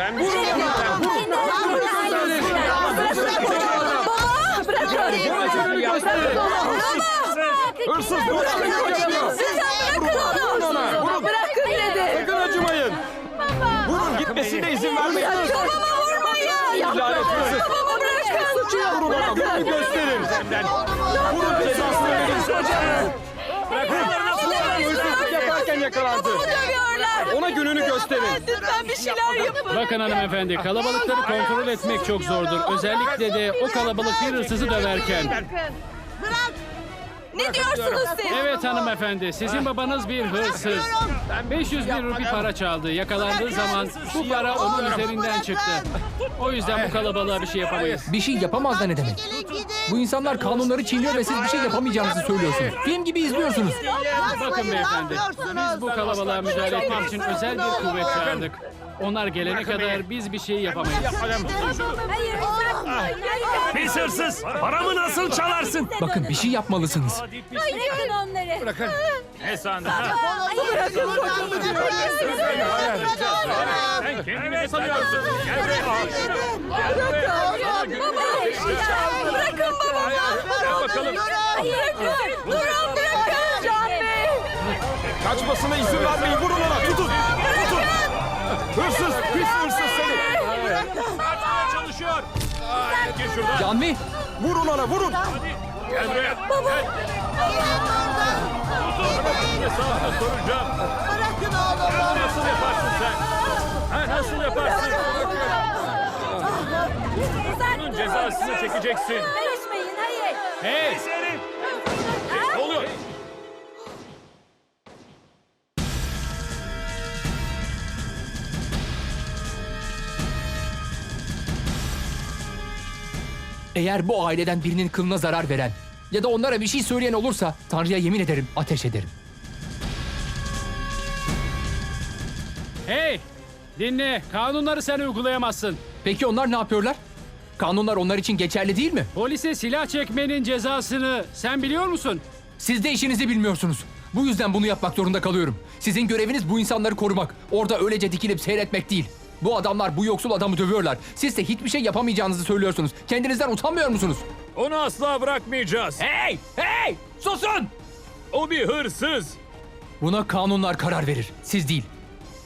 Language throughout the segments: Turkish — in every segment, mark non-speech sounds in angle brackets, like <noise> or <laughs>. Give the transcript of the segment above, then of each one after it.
Ben bir şey yapmayacağım. Hırsız bırakın kocamı. Vurun ona. Vurun. Bırakın dedi. Sakın acımayın. Vurun gitmesine izin vermeyin. Babama vurmayın. Lanet hırsız. Babama bırakın. Suçu Vurun ona. Vurun gösterin. Vurun cezasını verin. Hırsızlık yaparken yakalandı. Dövüyorlar. Ona gününü gösterin. Lütfen bir şeyler yapın. Bakın hanımefendi, kalabalıkları kontrol etmek çok zordur. Özellikle de o kalabalık bir hırsızı döverken. Ne diyorsunuz siz? Evet hanımefendi, sizin babanız bir hırsız. 500 bin rupi para çaldı. Yakalandığı zaman bu para onun üzerinden çıktı. O yüzden bu kalabalığa bir şey yapamayız. Bir şey yapamaz da ne demek? Bu insanlar kanunları çiğniyor ve siz bir şey yapamayacağınızı söylüyorsunuz. Film gibi izliyorsunuz. Bakın beyefendi, biz bu kalabalığa müdahale etmek için özel bir kuvvet çağırdık. Onlar gelene kadar biz bir şey yapamayız. Hayır bırakın. Pis hırsız! Paramı nasıl çalarsın? Bakın bir şey yapmalısınız. Bırakın onları. Bırakın. Ne sandın? Bırakın kocamı. Sen kendini ne sanıyorsun? Gel buraya. Baba. Bırakın babamı. Gel bakalım. Bırakın. Durun bırakın. Can Bey. Kaçmasına izin vermeyin. Vurun ona. Tutun. Şuradan. Canvi, Vurun ona. Vurun. Gel buraya. Baba. Hesabını soracağım. Bırakın oğlumu. Nasıl yaparsın sen? Ha, nasıl yaparsın? Bunun cezasını çekeceksin. Karışmayın hayır. Hey! Eğer bu aileden birinin kılına zarar veren ya da onlara bir şey söyleyen olursa Tanrı'ya yemin ederim ateş ederim. Hey! Dinle, kanunları sen uygulayamazsın. Peki onlar ne yapıyorlar? Kanunlar onlar için geçerli değil mi? Polise silah çekmenin cezasını sen biliyor musun? Siz de işinizi bilmiyorsunuz. Bu yüzden bunu yapmak zorunda kalıyorum. Sizin göreviniz bu insanları korumak. Orada öylece dikilip seyretmek değil. Bu adamlar bu yoksul adamı dövüyorlar. Siz de hiçbir şey yapamayacağınızı söylüyorsunuz. Kendinizden utanmıyor musunuz? Onu asla bırakmayacağız. Hey! Hey! Susun! O bir hırsız. Buna kanunlar karar verir. Siz değil.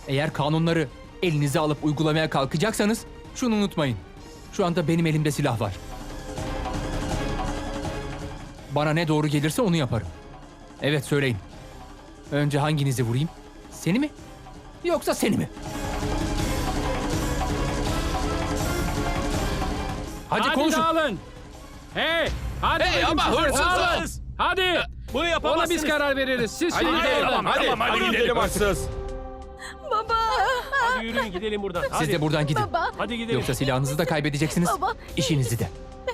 Eğer kanunları elinize alıp uygulamaya kalkacaksanız şunu unutmayın. Şu anda benim elimde silah var. Bana ne doğru gelirse onu yaparım. Evet söyleyin. Önce hanginizi vurayım? Seni mi? Yoksa seni mi? Hadi, Hadi konuşun. dağılın. Hey! Hadi Hey, ama hırsız. Hadi! Bunu Ona yapamazsınız. biz karar veririz. Siz Hadi dağılın. Tamam, Hadi. tamam, hadi Hadi gidelim. hırsız. Baba. Hadi yürüyün gidelim buradan. Hadi. Siz de buradan gidin. Baba. Hadi gidelim. Yoksa silahınızı da kaybedeceksiniz. Baba. işinizi de.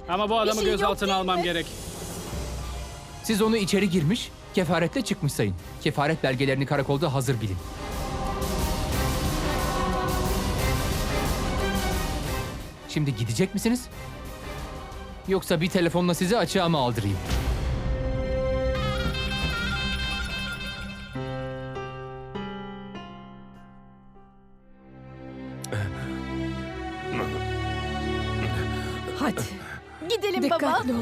Ama bu adamı şey gözaltına almam gerek. Siz onu içeri girmiş, kefaretle çıkmış sayın. Kefaret belgelerini karakolda hazır bilin. Şimdi gidecek misiniz? Yoksa bir telefonla sizi açığa mı aldırayım? Hadi. Gidelim baba. Dikkatli ol.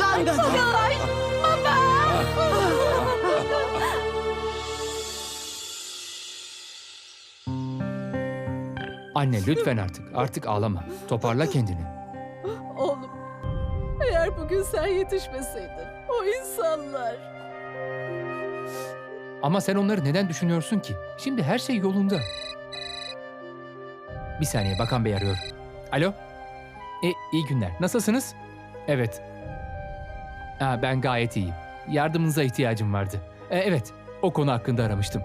Ben de. Baba. Anne lütfen artık, artık ağlama. Toparla kendini. Oğlum. Eğer bugün sen yetişmeseydin. O insanlar. Ama sen onları neden düşünüyorsun ki? Şimdi her şey yolunda. Bir saniye Bakan Bey arıyor. Alo? E, iyi günler. Nasılsınız? Evet. Ha, ben gayet iyiyim. Yardımınıza ihtiyacım vardı. E, evet, o konu hakkında aramıştım.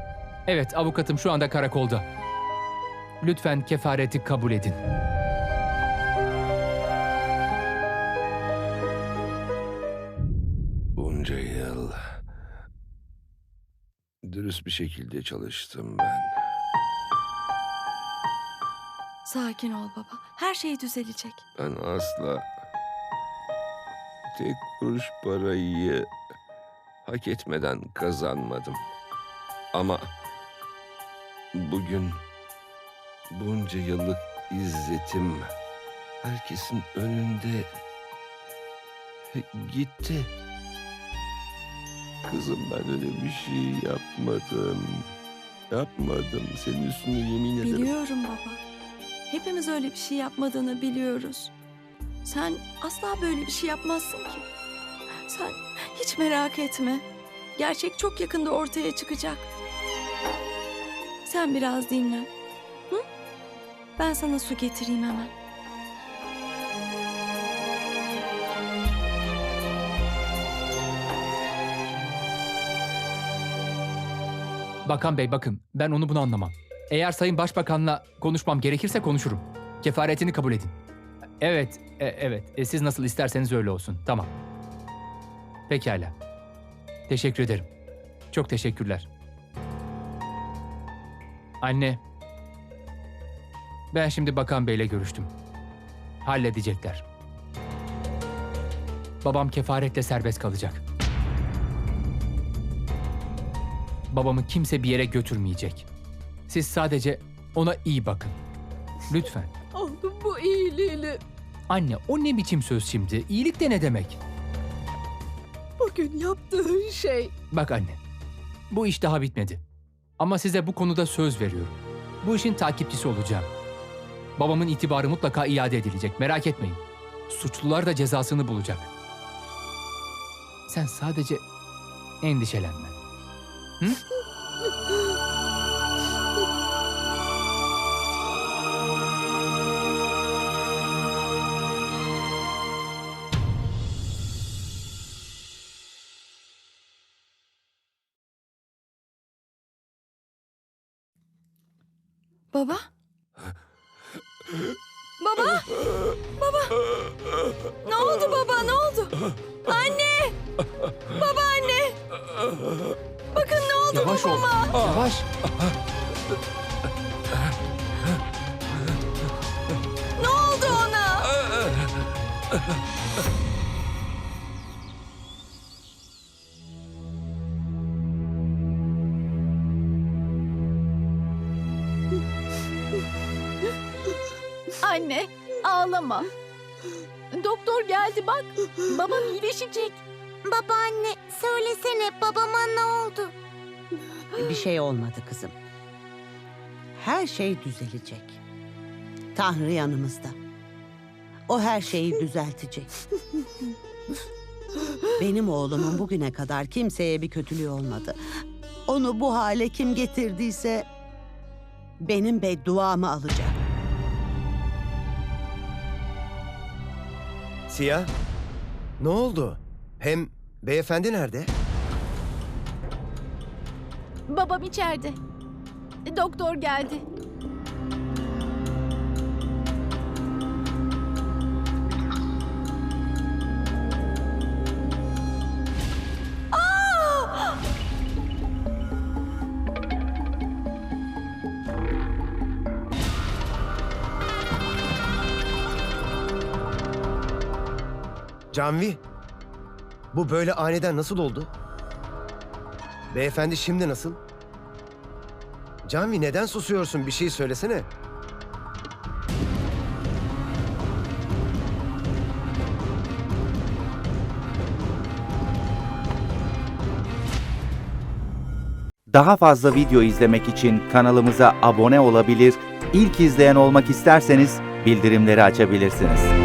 Evet, avukatım şu anda karakolda. Lütfen kefareti kabul edin. Bunca yıl dürüst bir şekilde çalıştım ben. Sakin ol baba. Her şey düzelecek. Ben asla tek kuruş parayı hak etmeden kazanmadım. Ama Bugün bunca yıllık izzetim herkesin önünde gitti. Kızım ben öyle bir şey yapmadım. Yapmadım. Senin üstüne yemin ederim. Biliyorum baba. Hepimiz öyle bir şey yapmadığını biliyoruz. Sen asla böyle bir şey yapmazsın ki. Sen hiç merak etme. Gerçek çok yakında ortaya çıkacak. Sen biraz dinlen. Ben sana su getireyim hemen. Bakan Bey bakın ben onu bunu anlamam. Eğer Sayın Başbakan'la konuşmam gerekirse konuşurum. Kefaretini kabul edin. Evet, e- evet. E, siz nasıl isterseniz öyle olsun. Tamam. Pekala. Teşekkür ederim. Çok teşekkürler. Anne. Ben şimdi Bakan Bey'le görüştüm. Halledecekler. Babam kefaretle serbest kalacak. Babamı kimse bir yere götürmeyecek. Siz sadece ona iyi bakın. Lütfen. <laughs> Oğlum bu iyiliğini Anne o ne biçim söz şimdi? İyilik de ne demek? bugün yaptığın şey. Bak anne. Bu iş daha bitmedi. Ama size bu konuda söz veriyorum. Bu işin takipçisi olacağım. Babamın itibarı mutlaka iade edilecek. Merak etmeyin. Suçlular da cezasını bulacak. Sen sadece endişelenme. Hı? Baba? Baba? Baba? Ne oldu baba? Ne oldu? Anne! Baba anne! Bakın ne oldu Yavaş ol. babama? Yavaş. Ne oldu ona? Anne ağlama. Doktor geldi bak. Baban iyileşecek. Babaanne söylesene babama ne oldu? Bir şey olmadı kızım. Her şey düzelecek. Tanrı yanımızda. O her şeyi düzeltecek. Benim oğlumun bugüne kadar kimseye bir kötülüğü olmadı. Onu bu hale kim getirdiyse benim bedduamı alacak. Siyah, ne oldu? Hem beyefendi nerede? Babam içeride. Doktor geldi. Canvi, bu böyle aniden nasıl oldu? Beyefendi şimdi nasıl? Canvi neden susuyorsun? Bir şey söylesene. Daha fazla video izlemek için kanalımıza abone olabilir, ilk izleyen olmak isterseniz bildirimleri açabilirsiniz.